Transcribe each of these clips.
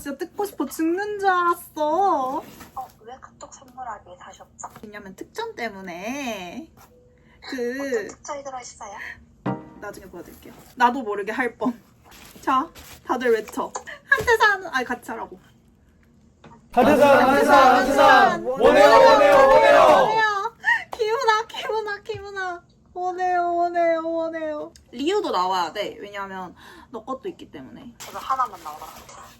진짜 뜯고 싶어 죽는 줄 알았어. 어, 왜 카톡 선물하게 사셨죠? 왜냐면 특전 때문에 어떤 그 특전이 들어있어요? 나중에 보여드릴게요. 나도 모르게 할 뻔. 자, 다들 외쳐. 한태산 아니 같이 하라고. 한태산 한태산 한태산 원해요 원해요 원해요 원해요. 기훈아, 기훈아, 기훈아. 원해요, 원해요, 원해요. 리우도 나와야 돼. 왜냐면 너 것도 있기 때문에. 저도 하나만 나오라.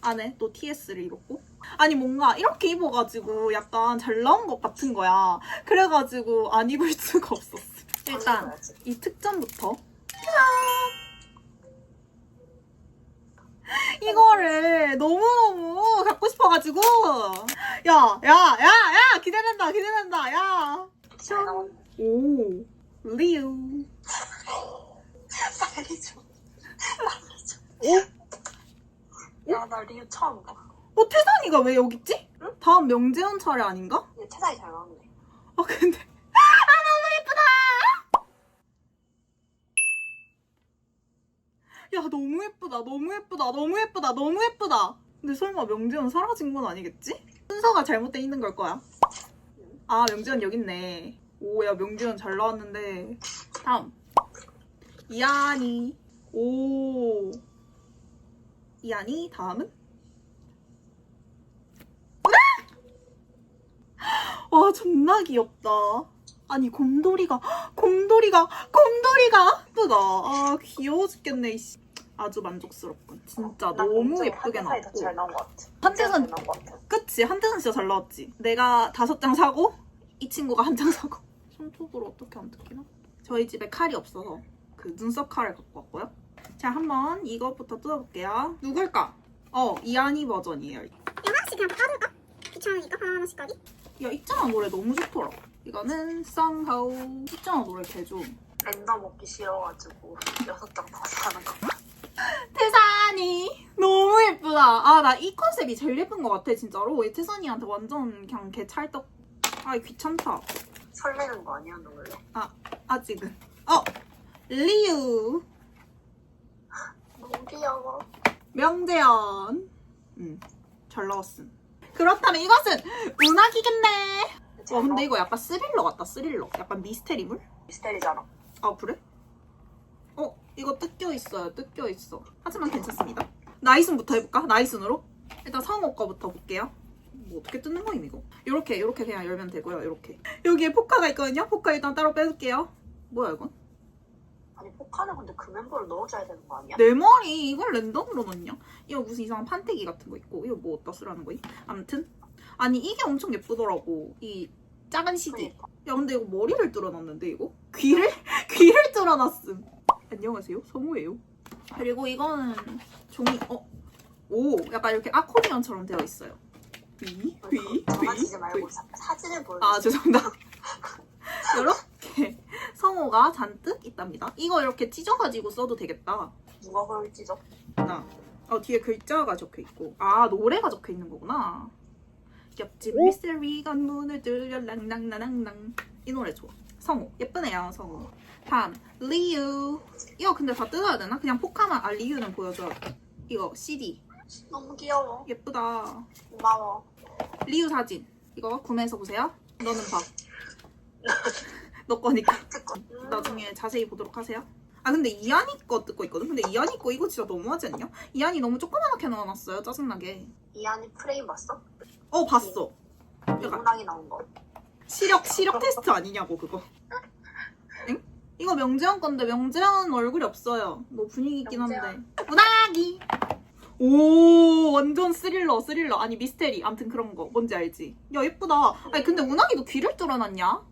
안에 또 TS를 입었고. 아니 뭔가 이렇게 입어가지고 약간 잘 나온 것 같은 거야. 그래가지고 안 입을 수가 없었어. 일단. 이 특전부터. 이거를 너무너무 갖고 싶어가지고 야, 야, 야, 야! 기대된다, 기대된다, 야! 오, 리우. 빨리 좀. 빨리 좀. 오? 야, 나 리우 처음 봐. 어, 태산이가 왜 여기 있지? 다음 명재현 차례 아닌가? 얘 태산이 잘 나왔네. 아, 근데. 아, 너무 예쁘다! 야, 너무 예쁘다, 너무 예쁘다, 너무 예쁘다, 너무 예쁘다. 근데 설마 명재현 사라진 건 아니겠지? 순서가 잘못돼 있는 걸 거야. 아, 명재현 여기 있네. 오, 야, 명재현 잘 나왔는데. 다음. 이한이. 오. 이한이, 다음은? 와 존나 귀엽다. 아니 곰돌이가 곰돌이가 곰돌이가 예쁘다. 아 귀여워 죽겠네. 이씨. 아주 만족스럽군. 진짜 난 너무 좀 예쁘게 나왔고. 나온 것 같아. 한태산 잘 나온 것 같아. 그치 한태산 진짜 잘 나왔지. 내가 다섯 장 사고 이 친구가 한 장 사고. 손톱으로 어떻게 안 뜯기나? 저희 집에 칼이 없어서 그 눈썹 칼을 갖고 왔고요. 자 한번 이거부터 뜯어볼게요. 누굴까? 어 이안이 버전이에요. 하나씩 그냥 따를까? 귀찮으니까 하나씩 까기? 야 있잖아 노래 너무 좋더라. 이거는 쌍하우 있잖아 노래 개 좋음. 랜덤 먹기 싫어가지고 여섯 장더 사는 거. 태산이 너무 예쁘다. 아 나 이 컨셉이 제일 예쁜 것 같아 진짜로. 이 태산이한테 완전 그냥 개 찰떡. 아 귀찮다. 설레는 거 아니야, 너 원래? 아직은. 어 리우 너무 귀여워. 명재현. 음 잘 나왔음. 그렇다면 이것은 운하기겠네. 와 근데 이거 약간 스릴러 같다 스릴러. 약간 미스테리물? 미스테리잖아. 아 그래? 어 이거 뜯겨 있어요 뜯겨 있어 하지만 괜찮습니다 나이순부터 해볼까? 나이순으로? 일단 성호 거부터 볼게요 뭐 어떻게 뜯는 거임 이거 이렇게 이렇게 그냥 열면 되고요 이렇게 여기에 포카가 있거든요 포카 일단 따로 빼줄게요 뭐야 이건? 아니, 포카는 근데 그 멤버를 넣어줘야 되는 거 아니야? 내 말이 이걸 랜덤으로 넣냐? 이거 무슨 이상한 판때기 같은 거 있고 이거 뭐 어디다 쓰라는 거임? 암튼 아니 이게 엄청 예쁘더라고 이 작은 시계 그러니까. 야 근데 이거 머리를 뚫어놨는데 이거? 귀를? 귀를 뚫어놨음 안녕하세요 성우예요 그리고 이거는 종이 어? 오 약간 이렇게 아코디언처럼 되어 있어요 귀? 귀? 장난치지 귀? 말고 귀? 사, 사진을 보여줘. 아 죄송합니다 성우가 잔뜩 있답니다 이거 이렇게 찢어가지고 써도 되겠다 누가 그걸 찢어? 나. 어, 뒤에 글자가 적혀 있고. 아, 노래가 적혀 있는 거구나. 옆집 미스터리가 문을 뚫려 랑랑랑랑랑. 이 노래 좋아. 성우. 예쁘네요, 성우. 다음, 리우. 이거 근데 다 뜯어야 되나? 그냥 포카만, 아, 리우는 보여줘야 돼. 이거 CD. 너무 귀여워. 예쁘다. 고마워. 리우 사진. 이거 구매해서 보세요. 너는 봐. 너 거니까. 듣고. 음, 나중에 자세히 보도록 하세요. 아 근데 이안이 거 뜯고 있거든. 근데 이안이 거 이거 진짜 너무하지 않냐? 이안이 너무 조그맣게 넣어놨어요. 짜증나게. 이안이 프레임 봤어? 어 봤어. 이문항이 나온 거. 시력 시력 테스트 아니냐고 그거. 엥? 이거 명재현 건데 명재현 얼굴이 없어요. 뭐 분위기 있긴 한데. 문학이. 오 완전 스릴러 스릴러 아니 미스테리 암튼 그런 거 뭔지 알지? 야 예쁘다. 아니 근데 운학이도 귀를 뚫어놨냐?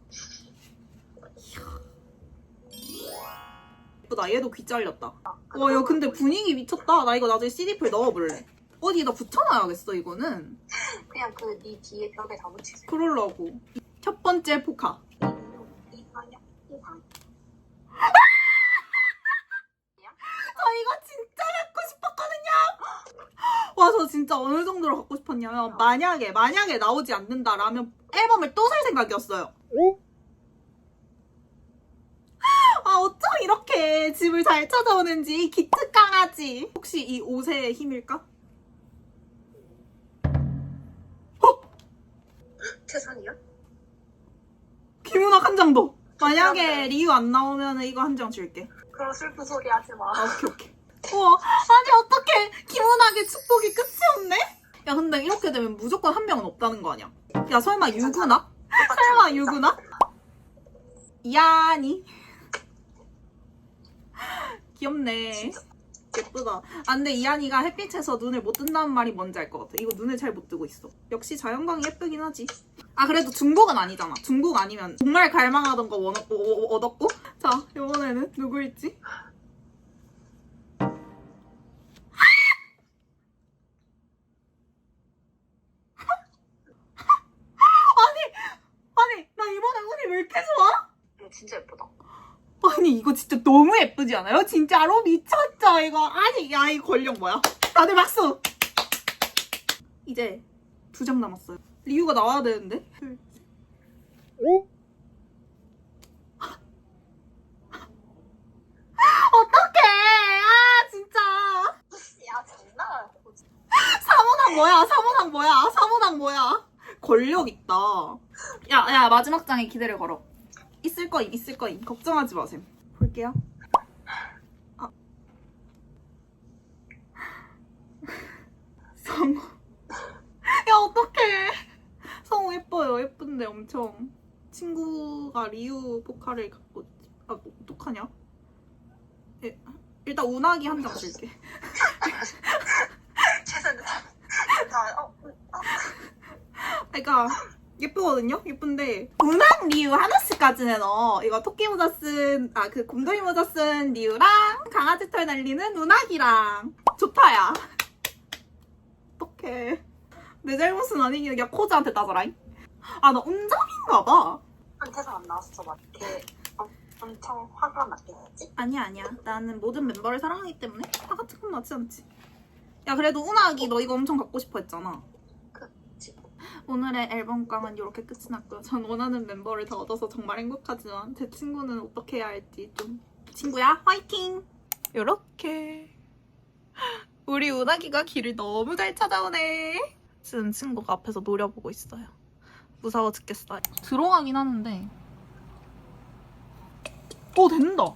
예쁘다 얘도 귀 잘렸다. 아, 와, 야, 근데 분위기 미쳤다. 나 이거 나중에 CD플 넣어볼래. 어디다 붙여놔야겠어, 이거는. 그냥 그 네 뒤에 벽에 다 붙이세요. 그러려고. 첫 번째 포카. 이상형, 이상. 저 이거 진짜 갖고 싶었거든요. 와, 저 진짜 어느 정도로 갖고 싶었냐면, 만약에, 만약에 나오지 않는다라면 앨범을 또 살 생각이었어요. 아 어쩜 이렇게 집을 잘 찾아오는지 기특 강아지 혹시 이 옷의 힘일까? 어? 최선이야? 김은학 한장 더! 만약에 리우 안 나오면 이거 한 장 줄게 그런 슬픈 소리 하지 마 아, 오케이 오케이 우와 아니 어떻게 김은학의 축복이 끝이 없네? 야 근데 이렇게 되면 무조건 한 명은 없다는 거 아니야 야 설마 유구나? 아, 설마 유구나? 야니 귀엽네. 진짜. 예쁘다. 아, 근데 이한이가 햇빛에서 눈을 못 뜬다는 말이 뭔지 알 것 같아. 이거 눈을 잘 못 뜨고 있어. 역시 자연광이 예쁘긴 하지. 아, 그래도 중복은 아니잖아. 중복 아니면 정말 갈망하던 거 원- 어- 어- 얻었고. 자, 이번에는 누구일지? 아니, 나 이번에 운이 왜 이렇게 좋아? 응, 진짜 예쁘다. 아니 이거 진짜 너무 예쁘지 않아요? 진짜로? 미쳤죠 이거? 아니 야 이 권력 뭐야? 다들 박수! 이제 두 장 남았어요. 리유가 나와야 되는데? 어떡해! 아 진짜! 야, 장난. 사문학 뭐야? 사문학 뭐야? 사문학 뭐야? 권력 있다. 야야 마지막 장에 기대를 걸어 있을 거임 있을 거임 걱정하지 마셈 볼게요. 아. 성우. 야 어떡해. 성우 예뻐요. 예쁜데 엄청. 친구가 리우 포카를 갖고. 아 뭐, 어떡하냐? 예, 일단 운하기 한 장 줄게. 최선. 나, 어, 어, 그러니까 예쁘거든요? 예쁜데 운항 리우 하나씩까지는 어 이거 토끼 모자 쓴 아 그 곰돌이 모자 쓴 리우랑 강아지 털 날리는 운항이랑 좋다야 어떡해 내 잘못은 아니긴 야 코즈한테 따져라잉 아나 운정인가 봐한 태산 안 나왔어. 막 이렇게 어, 엄청 화가 났겠지? 아니야 아니야 나는 모든 멤버를 사랑하기 때문에 화가 조금 나지 않지 야 그래도 운항이 너 이거 엄청 갖고 싶어 했잖아. 오늘의 앨범깡은 이렇게 끝이 났고요. 전 원하는 멤버를 다 얻어서 정말 행복하지만 제 친구는 어떻게 해야 할지 좀 친구야 화이팅! 이렇게 우리 운하기가 길을 너무 잘 찾아오네. 지금 친구가 앞에서 노려보고 있어요. 무서워 죽겠어요. 들어가긴 하는데 오 된다.